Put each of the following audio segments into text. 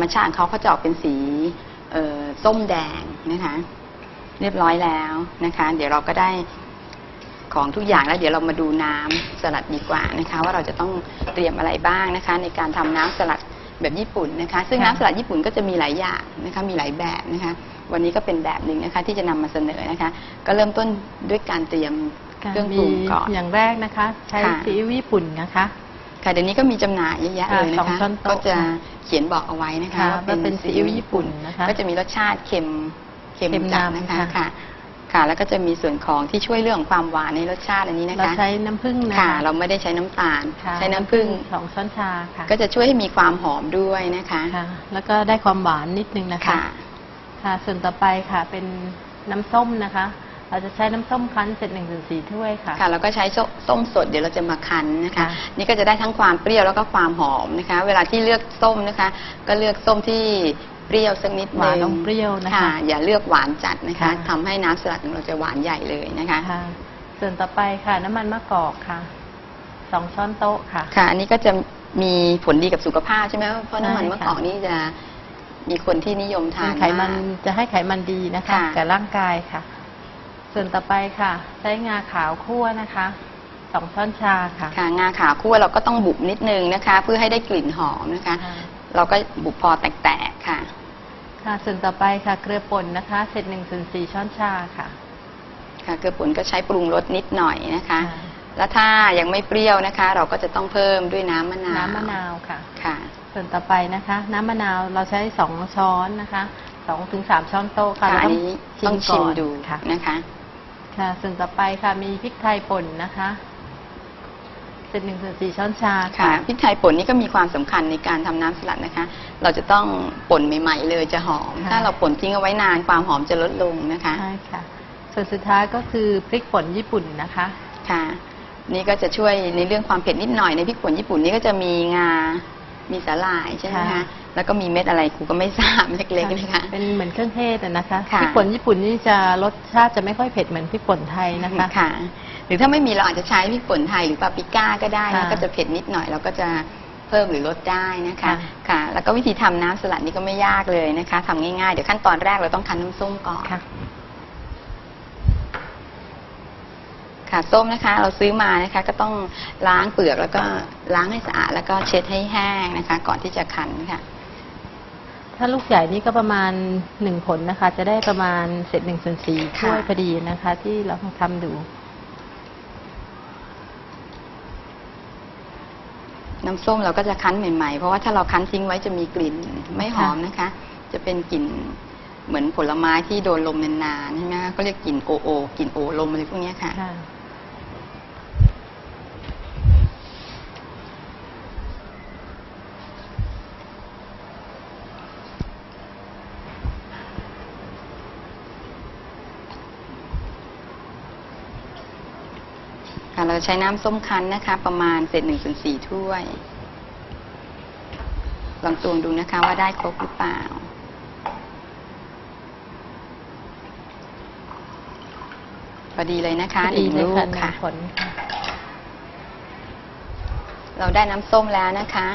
เป็นธรรมชาติของเขาเขาจะออกเป็นสีเอ่อส้มแดงนะคะ เรียบร้อยแล้วนะคะ เดี๋ยวเราก็ได้ของทุกอย่างแล้วเดี๋ยวเรามาดูน้ำสลัดดีกว่านะคะ ว่าเราจะต้องเตรียมอะไรบ้างนะคะ ในการทำน้ำสลัดแบบญี่ปุ่นนะคะ ซึ่งค่ะน้ำสลัดญี่ปุ่นก็จะมีหลายอย่างนะคะ มีหลายแบบนะคะ วันนี้ก็เป็นแบบหนึ่งนะคะ ที่จะนำมาเสนอนะคะ ก็เริ่มต้นด้วยการเตรียมเครื่องปรุงก่อนอย่างแรกนะคะ ใช้ค่ะซีอิ๊วญี่ปุ่นนะคะ ค่ะเดี๋ยวนี้ก็มีจำหน่ายเยอะแยะค่ะเลยสองนะคะช้อนโต๊ะก็จะค่ะเขียนบอกเอาไว้นะคะค่ะว่าว่าเป็นซีอิ๊วญี่ปุ่นนะคะ ก็จะมีรสชาติเค็มเค็มเค็มจัดนำนะคะค่ะ ค่ะค่ะ แล้วก็จะมีส่วนของที่ช่วยเรื่องของความหวานในรสชาติอันนี้นะเราคะใช้น้ำผึ้งนะค่ะคะเราไม่ได้ใช้น้ำตาล ค่ะใช้น้ำผึ้งสองช้อนชาค่ะก็จะช่วยให้มีความหอมด้วยนะคะค่ะ แล้วก็ได้ความหวานนิดนึงนะคะ ค่ะ ค่ะส่วนต่อไปค่ะเป็นน้ำส้มนะคะ เราจะใช้น้ำส้มคั้นเสร็จหนึ่งถึงสี่ถ้วยค่ะ ค่ะแล้วก็ใช้ส้มส้มสดเดี๋ยวเราจะมาคั้นนะคะ ค่ะ นี่ก็จะได้ทั้งความเปรี้ยวแล้วก็ความหอมนะคะ เวลาที่เลือกส้มนะคะ ก็เลือกส้มที่เปรี้ยวสักนิดหวานนึองมเปรี้ยวนะคะค่ะอย่าเลือกหวานจัดนะคะค่ะ ทำให้น้ำสลัดของเราจะหวานใหญ่เลยนะคะ ค่ะ ส่วนต่อไปค่ะ น้ำมันมะกอกค่ะสองช้อนโต๊ะค่ะ ค่ะ อันนี้ก็จะมีผลดีกับสุขภาพใช่ไหมเพราะน้ำมันใช่มะค่ะกอกนี่จะมีคนที่นิยมทานไขมันาก จะให้ไขมันดีนะคะค่ะ กับร่างกายค่ะ ส่วนต่อไปค่ะ ใช้งาขาวคั่วนะคะสองช้อนชาค่ะ ค่ะงาขาวคั่วเราก็ต้องบุบนิดนึงนะคะ เพื่อให้ได้กลิ่นหอมนะคะค่ะเราก็บุบพอแตกๆค่ะ ค่ะ ส่วนต่อไปค่ะเกลือป่นนะคะเศษหนึ่งส่วนสี่ช้อนชาค่ะ ค่ะเกลือป่นก็ใช้ปรุงรสนิดหน่อยนะคะค่ะแล้วถ้ายังไม่เปรี้ยวนะคะ เราก็จะต้องเพิ่มด้วยน้ำมะนาว น้ำมะนาวค่ะ ค่ะ ส่วนต่อไปนะคะ น้ำมะนาวเราใช้สองช้อนนะคะสองถึงสามช้อนโต๊ะค่ะค่ะเราอันนี้ต้องชิมก่นดูค่ะนะคะ ค่ะ ส่วนต่อไปค่ะมีพริกไทยป่นนะคะเศษหนึ่งส่วนสี่ช้อนชาค่ะค่ะพริกไทยป่นนี่ก็มีความสำคัญในการทำน้ำสลัดนะคะ เราจะต้องป่นใหม่ ๆ เลยจะหอมค่ะถ้าเราป่นทิ้งเอาไว้นานความหอมจะลดลงนะคะใช่ค่ะ ส่วนสุดท้ายก็คือพริกป่นญี่ปุ่นนะคะค่ะ นี่ก็จะช่วยในเรื่องความเผ็ดนิดหน่อยในพริกป่นญี่ปุ่นนี่ก็จะมีงา มีสาหร่ายใช่ไหมคะค่ะ แล้วก็มีเม็ดอะไรครูก็ไม่ทราบเล็กๆนะคะ เป็นเหมือนเครื่องเทศอะนะคะค่ะพริกป่นญี่ปุ่นนี่จะรสชาติจะไม่ค่อยเผ็ดเหมือนพริกป่นไทยนะคะค่ะ หรือถ้าไม่มีเราอาจจะใช้พริกป่นไทยหรือปาปริก้าก็ได้นะค่ะก็จะเผ็ดนิดหน่อยเราก็จะเพิ่มหรือลดได้นะคะค่ะค่ะแล้วก็วิธีทำน้ำสลัดนี่ก็ไม่ยากเลยนะคะทำง่ายๆ เดี๋ยวขั้นตอนแรกเราต้องคั้นน้ำส้มก่อนค่ะค่ะส้มนะคะ เราซื้อมานะคะ ก็ต้องล้างเปลือกแล้วก็ล้างให้สะอาดแล้วก็เช็ดให้แห้งนะคะ ก่อนที่จะคั้นค่ะ ถ้าลูกใหญ่นี่ก็ประมาณหนึ่งผลนะคะ จะได้ประมาณเศษหนึ่งส่วนสี่ค่ะถ้วยพอดีนะคะ ที่เราทำดู น้ำส้มเราก็จะคั้นใหม่ๆ เพราะว่าถ้าเราคั้นทิ้งไว้จะมีกลิ่นไม่หอมนะคะ จะเป็นกลิ่นเหมือนผลไม้ที่โดนลมนานๆใช่ไหมคะเขาเรียกกลิ่นโอโอกลิ่นโอลมอะไรพวกเนี้ยค่ะ ค่ะค่ะเราใช้น้ำส้มคั้นนะคะ ประมาณเศษหนึ่งส่วนสี่ถ้วย ลองตวงดูนะคะว่าได้ครบหรือเปล่า พอดีเลยนะคะพอหดีนึ่งเลยลูค่ะกหนึ่งค่ะผลค่ะ เราได้น้ำส้มแล้วนะคะ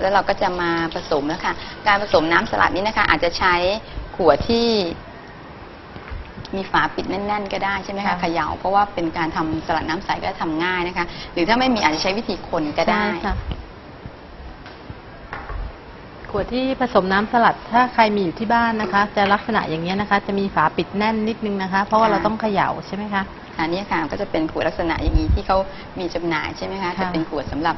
แล้วเราก็จะมาผสมแล้วค่ะ การผสมน้ำสลัดนี้นะคะ อาจจะใช้ขวดที่ มีฝาปิดแน่น ๆ ก็ได้ใช่ไหมคะค่ะ เขย่าเพราะว่าเป็นการทำสลัดน้ำใสก็ทำง่ายนะคะ หรือถ้าไม่มีอาจจะใช้วิธีคนก็ได้ ใช่ค่ะ ขวดที่ผสมน้ำสลัดถ้าใครมีอยู่ที่บ้านนะคะ จะลักษณะอย่างนี้ยนะคะ จะมีฝาปิดแน่นนิดนึงนะคะ เพราะว่าค่ะ เราต้องเขย่าใช่ไหมคะ อันนี้ค่ะก็จะเป็นขวดลักษณะอย่างนี้ที่เขามีจำหน่ายใช่ไหมคะค่ะ จะเป็นขวดสำหรับ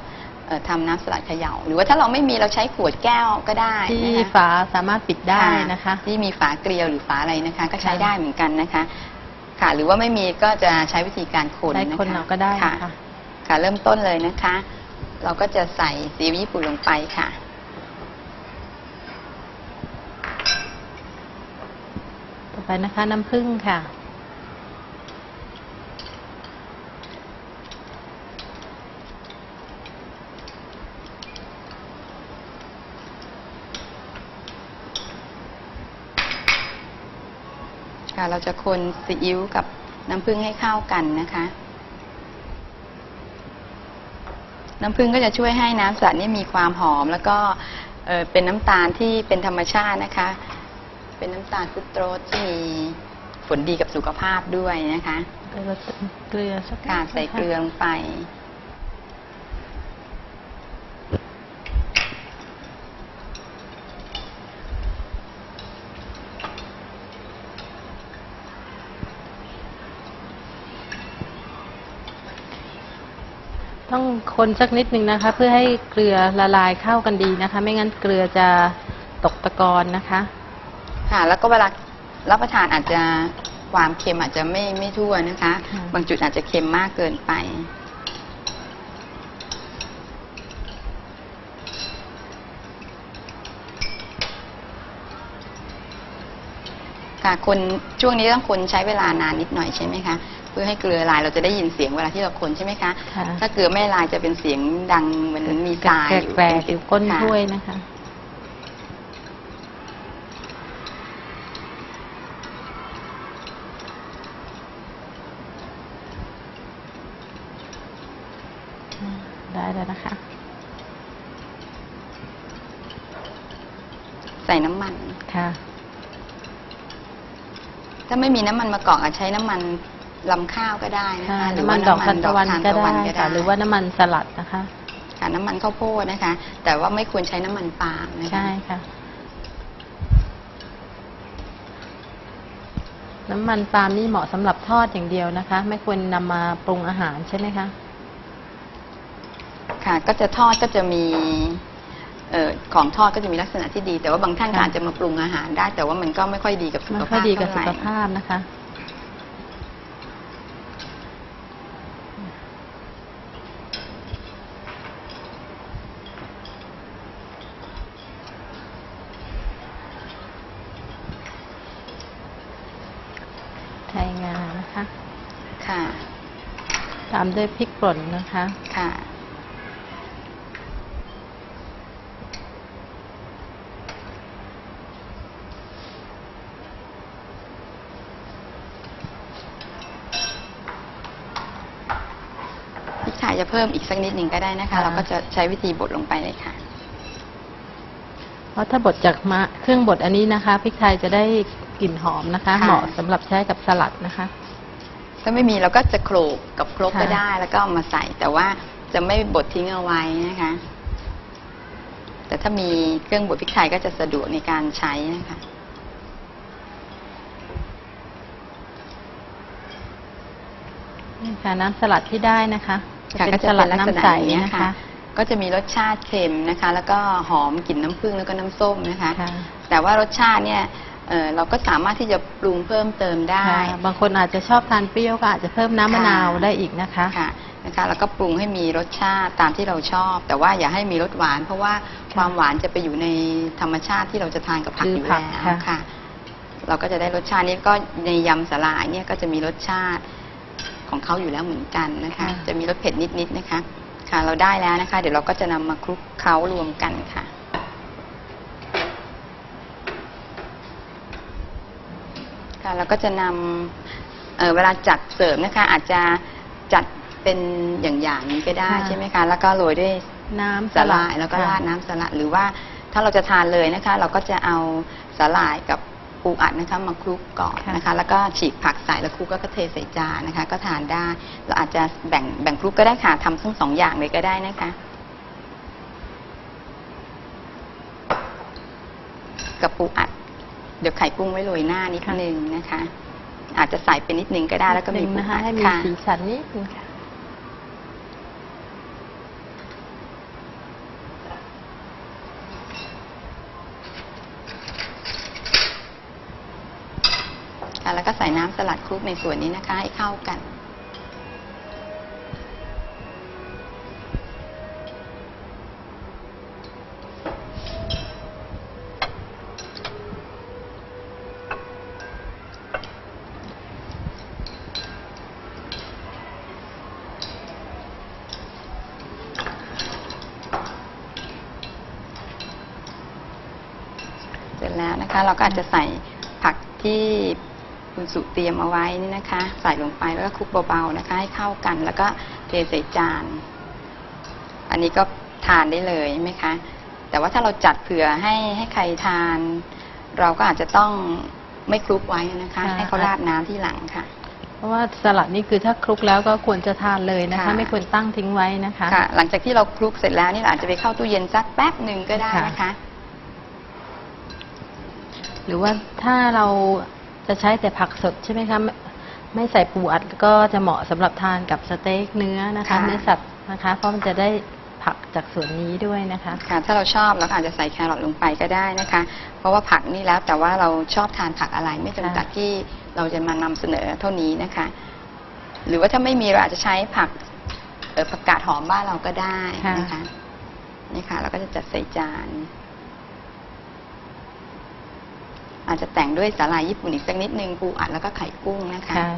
เอ่อทำน้ำสลัดเขย่า หรือว่าถ้าเราไม่มีเราใช้ขวดแก้วก็ได้ที่นะคะ ฝาสามารถปิดได้นะคะ ที่มีฝาเกลียวหรือฝาอะไรนะคะ ก็ใช้ค่ะได้เหมือนกันนะคะ ค่ะ หรือว่าไม่มีก็จะใช้วิธีการคนใช้นะคะคนเราก็ได้ค่ะ นะคะค่ะ เริ่มต้นเลยนะคะ เราก็จะใส่ซีอิ๊วญี่ปุ่นลงไปค่ะ ต่อไปนะคะน้ำผึ้งค่ะ ค่ะ เราจะคนซีอิ๊วกับน้ำผึ้งให้เข้ากันนะคะ น้ำผึ้งก็จะช่วยให้น้ำสลัดนี่มีความหอม แล้วก็เอ่อเป็นน้ำตาลที่เป็นธรรมชาตินะคะ เป็นน้ำตาลฟรุตโตสที่มีผลดีกับสุขภาพด้วยนะคะเกลือเกลือสักค่ะใส่เกลือลงไป ต้องคนสักนิดนึงนะคะ เพื่อให้เกลือละลายเข้ากันดีนะคะ ไม่งั้นเกลือจะตกตะกอนนะคะ ค่ะ แล้วก็เวลารับประทานอาจจะความเค็มอาจจะไม่ไม่ทั่วนะคะ ค่ะ บางจุดอาจจะเค็มมากเกินไป ค่ะคนช่วงนี้ต้องคนใช้เวลานานนิดหน่อยใช่ไหมคะ เพื่อให้เกลือละลายเราจะได้ยินเสียงเวลาที่เราคนใช่ไหมคะ ค่ะถ้าเกลือไม่ละลายจะเป็นเสียงดังเหมือนมีทรายอยู่แกรกๆอยู่ก้นค่ะถ้วยนะคะ ได้แล้วนะคะ ใส่น้ำมัน ค่ะ ถ้าไม่มีน้ำมันมะกอกอาจใช้น้ำมัน ลำข้าวก็ได้นะค่ะคะน้ำมันดอกทานตะวันก็ได้ก็ค่ะหรือว่าน้ำมันสลัดนะคะ ค่ะน้ำมันข้าวโพดนะคะ แต่ว่าไม่ควรใช้น้ำมันปาล์มนะคะ ใช่ค่ะ น้ำมันปาล์มนี่เหมาะสำหรับทอดอย่างเดียวนะคะ ไม่ควรนำมาปรุงอาหารใช่ไหมคะ ค่ะก็จะทอดก็จะมีเอ่อของทอดก็จะมีลักษณะที่ดี แต่ว่าบางท่านก็ค่ะ อาจจะมาปรุงอาหารได้ แต่ว่ามันก็ไม่ค่อยดีกับสุไม่ขค่อภายพดีกับเท่าสุไหร่ขภาพนะคะ ไทยงานะคะ ค่ะ ตามด้วยพริกป่นนะคะ ค่ะ พริกไทยจะเพิ่มอีกสักนิดหนึ่งก็ได้นะคะ ค่ะ เราก็จะใช้วิธีบดลงไปเลยค่ะ เพราะถ้าบดจากมะเครื่องบดอันนี้นะคะพริกไทยจะได้ กลิ่นหอมนะคะ ค่ะ เหมาะสำหรับใช้กับสลัดนะคะ ถ้าไม่มีเราก็จะโขลกกับครกก็ค่ะได้ แล้วก็เอามาใส่แต่ว่าจะไม่บดทิ้งเอาไว้นะคะ แต่ถ้ามีเครื่องบดพริกไทยก็จะสะดวกในการใช้นะคะ นี่ค่ะน้ำสลัดที่ได้นะคะค่ะเป็ก็นจะสลัดเป็นลักษณะน้ำใสนี้นะคะก็จะมีรสชาติเค็มนะคะ แล้วก็หอมกลิ่นน้ำผึ้งแล้วก็น้ำส้มนะคะ ค่ะ แต่ว่ารสชาติเนี่ย เอ่อเราก็สามารถที่จะปรุงเพิ่มเติมได้ ค่ะบางคนอาจจะชอบทานเปรี้ยวก็อาจจะเพิ่มน้ำมะนาวค่ะ ได้อีกนะคะ ค่ะนะคะแล้วก็ปรุงให้มีรสชาติตามที่เราชอบ แต่ว่าอย่าให้มีรสหวาน เพราะว่าค่ะความหวานจะไปอยู่ในธรรมชาติที่เราจะทานกับผักคืออยู่ผัแล้กวค่ะ ค่ะ เราก็จะได้รสชาตินี้ก็ในยำสลายเนี่ยก็จะมีรสชาติของเขาอยู่แล้วเหมือนกันนะคะจะมีรสเผ็ดนิดๆนะคะ ค่ะ เราได้แล้วนะคะ เดี๋ยวเราก็จะนำมาคลุกเคล้ารวมกันค่ะ ค่ะแล้วก็จะนำเอ่อเวลาจัดเสิร์ฟนะคะ อาจจะจัดเป็นอย่างๆนี้ก็ได้ค่ะ ใช่ไหมคะ แล้วก็โรยด้วยน้ำสลายแล้วก็ค่ะราดน้ำสลัดหรือว่าถ้าเราจะทานเลยนะคะ เราก็จะเอาสลายกับปูอัดนะคะมาคลุกก่อนนะคะ แล้วก็ฉีกผักใส่แล้วคลุกแล้วก็เทใส่จานนะคะ ก็ทานได้เราอาจจะแบ่งแบ่งคลุกก็ได้ค่ะทำทั้งสองอย่างเลยก็ได้นะคะ กับปูอัด เดี๋ยวไข่กุ้งไว้โรยหน้านิดนึงนะคะ อาจจะใส่ไปนิดนึงก็ได้แล้วก็มีนิดนึงปูนะคะอัดให้มีค่ะสีสันนิดนึงค่ะค่ะแล้วก็ใส่น้ำสลัดคลุกในส่วนนี้นะคะ ให้เข้ากัน นะคะ เราก็อาจจะใส่ผักที่คุณสุเตรียมเอาไว้นี่นะคะ ใส่ลงไปแล้วก็คลุกเบาๆนะคะ ให้เข้ากัน แล้วก็เทใส่จาน อันนี้ก็ทานได้เลยไหมคะ แต่ว่าถ้าเราจัดเผื่อให้ให้ใครทาน เราก็อาจจะต้องไม่คลุกไว้นะคะค่ะให้เขาราดน้ำที่หลังค่ะ เพราะว่าสลัดนี่คือถ้าคลุกแล้วก็ควรจะทานเลยนะคะค่ะไม่ควรตั้งทิ้งไว้นะคะค่ะหลังจากที่เราคลุกเสร็จแล้วนี่เราอาจจะไปเข้าตู้เย็นสักแป๊บหนึ่งก็ได้นะคะ หรือว่าถ้าเราจะใช้แต่ผักสดใช่ไหมคะไม่ไม่ใส่ปูอัดก็จะเหมาะสำหรับทานกับสเต็กเนื้อนะคะ ค่ะ เนื้อสัตว์นะคะ เพราะมันจะได้ผักจากส่วนนี้ด้วยนะคะ ค่ะถ้าเราชอบเราก็อาจจะใส่แครอทลงไปก็ได้นะคะ เพราะว่าผักนี่แล้วแต่ว่าเราชอบทานผักอะไรไม่จำกัดค่ะที่เราจะมานำเสนอเท่านี้นะคะ หรือว่าถ้าไม่มีเราอาจจะใช้ผักเอ่อผักกาดหอมบ้านเราก็ได้นะคะนี่ค่ะเราก็จะจัดใส่จาน อาจจะแต่งด้วยสาหร่ายญี่ปุ่นอีกสักนิดนึงปูอัดแล้วก็ไข่กุ้งนะคะ ค่ะ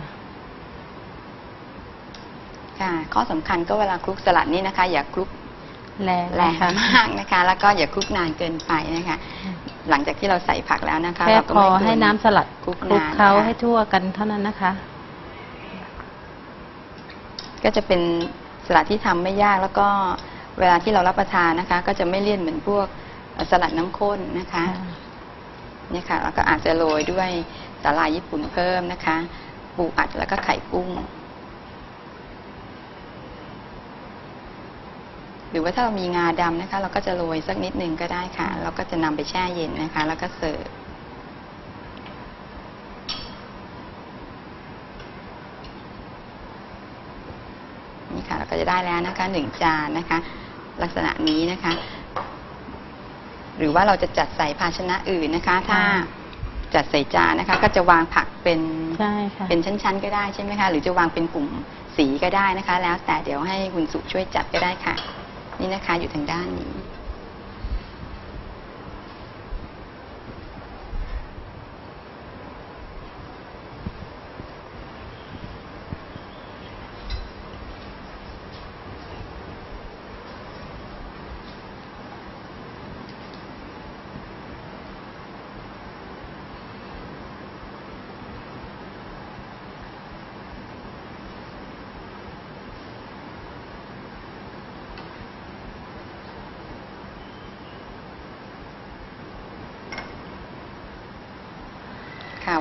ค่ะข้อสำคัญก็เวลาคลุกสลัดนี่นะคะ อย่าคลุกแรงแรงนะคะมากนะคะ แล้วก็อย่าคลุกนานเกินไปนะคะ หลังจากที่เราใส่ผักแล้วนะคะแค่เราก็พอไม่ควรให้น้ำสลัดคลุกคลุกนานเขานะคะให้ทั่วกันเท่านั้นนะคะ ก็จะเป็นสลัดที่ทำไม่ยากแล้วก็เวลาที่เรารับประทานนะคะ ก็จะไม่เลี่ยนเหมือนพวกเอ่อสลัดน้ำข้นนะคะ เนี่ยค่ะแล้วก็อาจจะโรยด้วยสาหร่ายญี่ปุ่นเพิ่มนะคะ ปูอัดแล้วก็ไข่กุ้ง หรือว่าถ้าเรามีงาดำนะคะ เราก็จะโรยสักนิดนึงก็ได้ค่ะเราก็จะนำไปแช่เย็นนะคะ แล้วก็เสิร์ฟนี่ค่ะเราก็จะได้แล้วนะคะหนึ่งจานนะคะ ลักษณะนี้นะคะ หรือว่าเราจะจัดใส่ภาชนะอื่นนะคะ ถ้าค่ะจัดใส่จานนะคะ ก็จะวางผักเป็นใช่ค่ะเป็นชั้น ๆ ก็ได้ใช่ไหมคะ หรือจะวางเป็นกลุ่มสีก็ได้นะคะ แล้วแต่เดี๋ยวให้คุณสุช่วยจัดก็ได้ค่ะ นี่นะคะอยู่ทางด้านนี้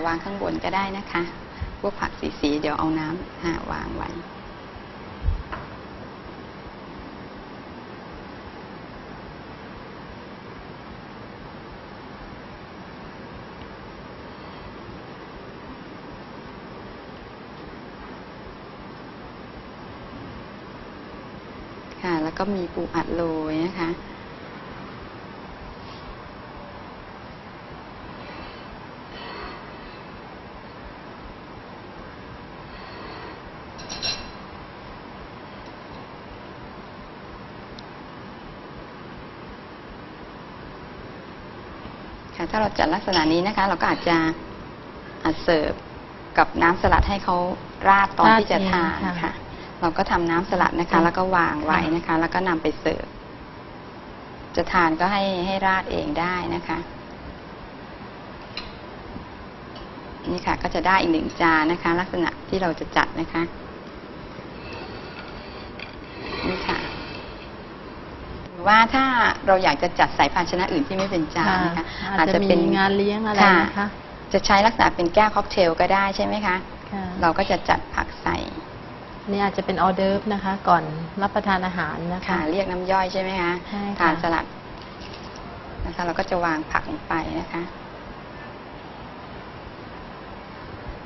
วางข้างบนก็ได้นะคะ พวกผักสีๆเดี๋ยวเอาน้ำหาวางไว้ค่ะ แล้วก็มีปูอัดโรยนะคะ ถ้าเราจัดลักษณะนี้นะคะ เราก็อาจจะอาจเสิร์ฟกับน้ำสลัดให้เขาราดตอนราดที่จะทานเองค่ะ ค่ะ เราก็ทำน้ำสลัดนะคะค่ะแล้วก็วางไว้นะคะ แล้วก็นำไปเสิร์ฟจะทานก็ให้ให้ราดเองได้นะคะ นี่ค่ะ ก็จะได้อีกหนึ่งจานนะคะ ลักษณะที่เราจะจัดนะคะ นี่ค่ะห รือว่าถ้าเราอยากจะจัดใส่ภาชนะอื่นที่ไม่เป็นจานนะคะอาจจะมีงานเลี้ยงอะไรนะคะจะใช้ลักษณะเป็นแก้วค็อกเทลก็ได้ใช่ไหมคะค่ะเราก็จะจัดผักใส่นี่อาจจะเป็นออเดิร์ฟนะคะ ก่อนรับประทานอาหารนะคะค่ะเรียกน้ำย่อยใช่ไหมคะใช่ค่ะทานสลัดนะคะ เราก็จะวางผักลงไปนะคะ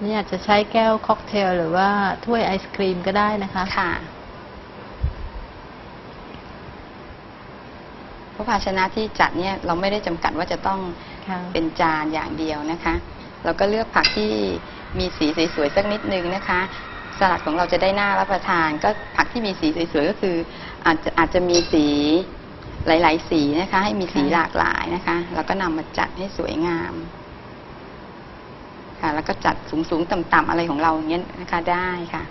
นี่อาจจะใช้แก้วค็อกเทลหรือว่าถ้วยไอศครีมก็ได้นะคะค่ะ เพราะภาชนะที่จัดเนี่ยเราไม่ได้จำกัดว่าจะต้องค่ะ เป็นจานอย่างเดียวนะคะ เราก็เลือกผักที่มีสีสวยๆสักนิดนึงนะคะ สลัดของเราจะได้น่ารับประทาน ก็ผักที่มีสีสวยๆก็คือ อาจจะอาจจะมีสีหลายๆ สีนะคะ ให้มีสีค่ะ หลากหลายนะคะแล้วก็นำมาจัดให้สวยงาม ค่ะ แล้วก็จัดสูงๆต่ำๆอะไรของเราอย่างเงี้ยนะคะได้ค่ะ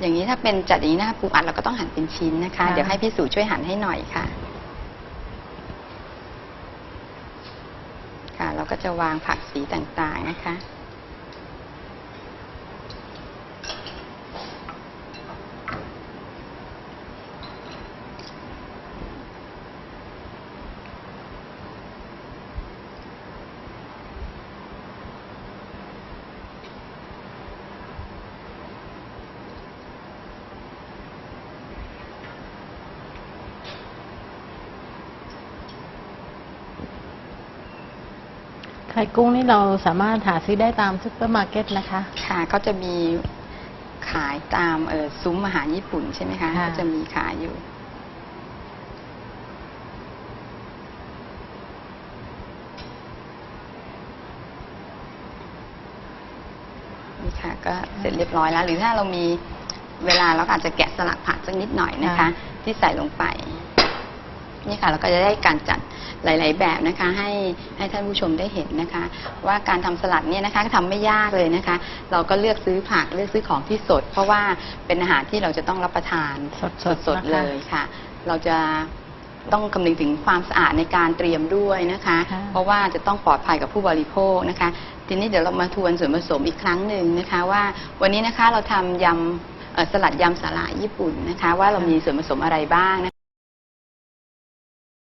อย่างนี้ถ้าเป็นจัดอย่างนี้นะคะปูอัดเราก็ต้องหั่นเป็นชิ้นนะคะ ค่ะ เดี๋ยวให้พี่สูช่วยหั่นให้หน่อยค่ะ ค่ะแล้วก็จะวางผักสีต่างๆนะคะ ข่กุ้งนี่เราสามารถหาซื้อได้ตามซุปเปอร์มาร์เก็ตนะคะ ค่ะก็จะมีขายตามเอ่อซุ้มอาหารญี่ปุ่นใช่ไหมคะค่ะ ก็จะมีขายอยู่ นี่ค่ะ ก็เสร็จเรียบร้อยแล้ว หรือถ้าเรามีเวลาเราก็อาจจะแกะสลักผักสักนิดหน่อยนะคะ ค่ะ ที่ใส่ลงไปนี่ ค่ะเราก็จะได้การจัดหลาย ๆ แบบนะคะ ให้ให้ท่านผู้ชมได้เห็นนะคะ ว่าการทำสลัดเนี่ยนะคะทำไม่ยากเลยนะคะ เราก็เลือกซื้อผักเลือกซื้อของที่สด เพราะว่าเป็นอาหารที่เราจะต้องรับประทานสดๆสดนะคะๆเลยค่ะ เราจะต้องคำนึงถึงความสะอาดในการเตรียมด้วยนะคะค่ะเพราะว่าจะต้องปลอดภัยกับผู้บริโภคนะคะ ทีนี้เดี๋ยวเรามาทวนส่วนผสมอีกครั้งหนึ่งนะคะ ว่าวันนี้นะคะเราทำยำเอ่อสลัดยำสาหร่ายญี่ปุ่นนะคะ ว่าเรามีส่วนผสมอะไรบ้างนะคะ